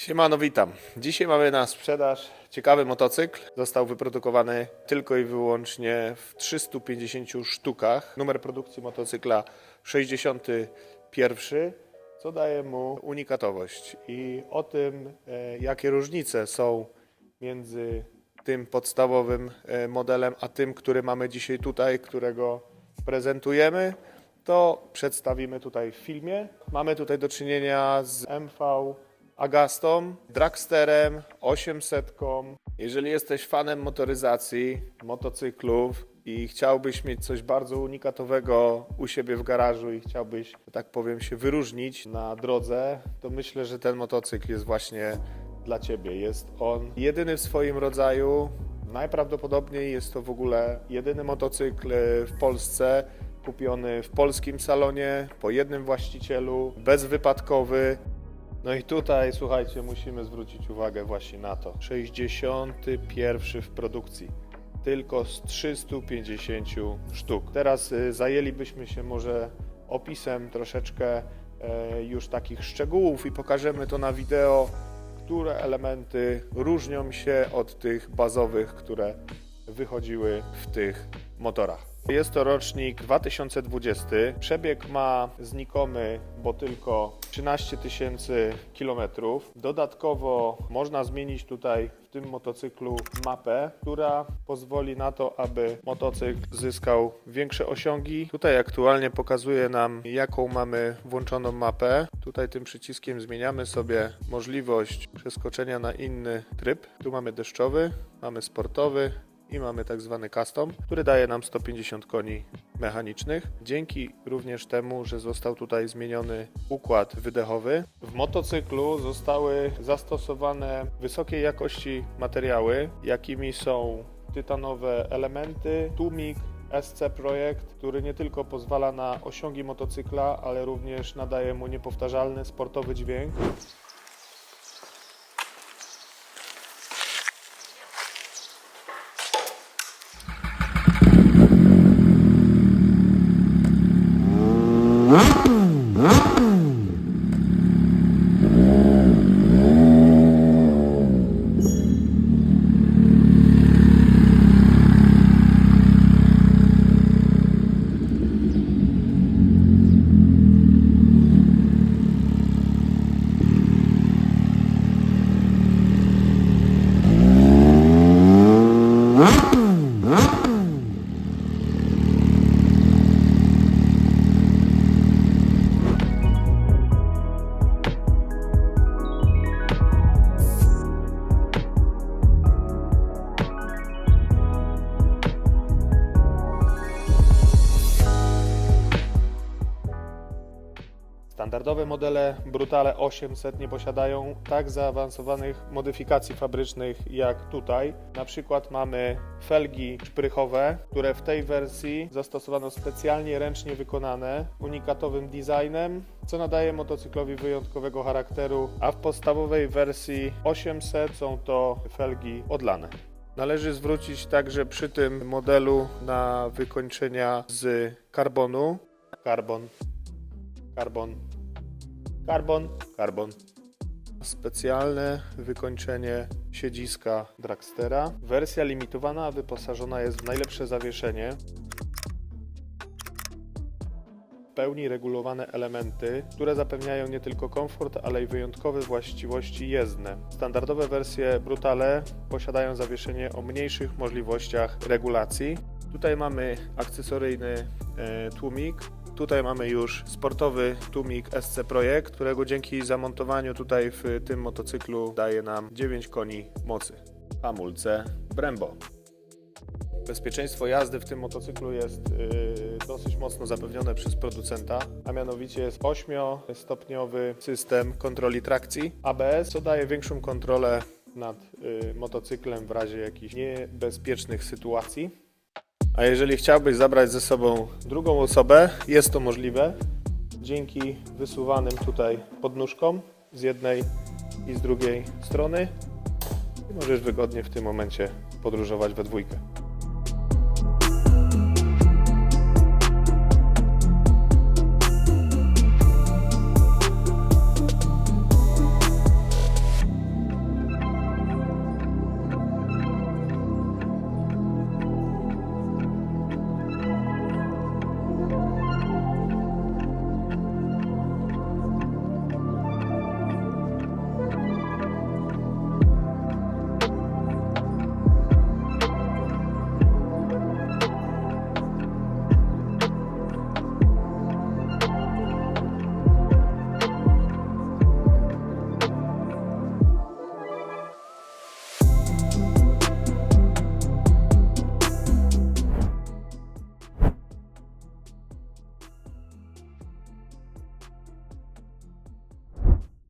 Siemano, witam. Dzisiaj mamy na sprzedaż ciekawy motocykl. Został wyprodukowany tylko i wyłącznie w 350 sztukach. Numer produkcji motocykla 61, co daje mu unikatowość. I o tym, e, jakie różnice są między tym podstawowym e, modelem, a tym, który mamy dzisiaj tutaj, którego prezentujemy, to przedstawimy tutaj w filmie. Mamy tutaj do czynienia z MV Agastą, Dragsterem, 800. Jeżeli jesteś fanem motoryzacji, motocyklów i chciałbyś mieć coś bardzo unikatowego u siebie w garażu i chciałbyś, że tak powiem, się wyróżnić na drodze, to myślę, że ten motocykl jest właśnie dla Ciebie. Jest on jedyny w swoim rodzaju. Najprawdopodobniej jest to w ogóle jedyny motocykl w Polsce kupiony w polskim salonie, po jednym właścicielu, bezwypadkowy. No i tutaj, słuchajcie, musimy zwrócić uwagę właśnie na to. 61 w produkcji. Tylko z 350 sztuk. Teraz y, zajęlibyśmy się może opisem troszeczkę e, już takich szczegółów i pokażemy to na wideo, które elementy różnią się od tych bazowych, które wychodziły w tych motorach. Jest to rocznik 2020. Przebieg ma znikomy, bo tylko 13 tysięcy kilometrów. Dodatkowo można zmienić tutaj w tym motocyklu mapę, która pozwoli na to, aby motocykl zyskał większe osiągi. Tutaj aktualnie pokazuje nam, jaką mamy włączoną mapę. Tutaj tym przyciskiem zmieniamy sobie możliwość przeskoczenia na inny tryb. Tu mamy deszczowy, mamy sportowy, i mamy tak zwany custom, który daje nam 150 koni mechanicznych. Dzięki również temu, że został tutaj zmieniony układ wydechowy, w motocyklu zostały zastosowane wysokiej jakości materiały, jakimi są tytanowe elementy, tłumik, SC Projekt, który nie tylko pozwala na osiągi motocykla, ale również nadaje mu niepowtarzalny sportowy dźwięk. Standardowe modele Brutale 800 nie posiadają tak zaawansowanych modyfikacji fabrycznych jak tutaj. Na przykład mamy felgi szprychowe, które w tej wersji zastosowano specjalnie ręcznie wykonane, unikatowym designem, co nadaje motocyklowi wyjątkowego charakteru, a w podstawowej wersji 800 są to felgi odlane. Należy zwrócić także przy tym modelu na wykończenia z karbonu. Karbon, karbon, karbon, karbon. Specjalne wykończenie siedziska Dragstera. Wersja limitowana wyposażona jest w najlepsze zawieszenie. W pełni regulowane elementy, które zapewniają nie tylko komfort, ale i wyjątkowe właściwości jezdne. Standardowe wersje Brutale posiadają zawieszenie o mniejszych możliwościach regulacji. Tutaj mamy akcesoryjny e, tłumik, Tutaj mamy już sportowy tłumik SC Projekt, którego dzięki zamontowaniu tutaj w tym motocyklu daje nam 9 koni mocy. Hamulce Brembo. Bezpieczeństwo jazdy w tym motocyklu jest yy, dosyć mocno zapewnione przez producenta, a mianowicie jest 8-stopniowy system kontroli trakcji ABS, co daje większą kontrolę nad yy, motocyklem w razie jakichś niebezpiecznych sytuacji. A jeżeli chciałbyś zabrać ze sobą drugą osobę, jest to możliwe dzięki wysuwanym tutaj podnóżkom z jednej i z drugiej strony i możesz wygodnie w tym momencie podróżować we dwójkę.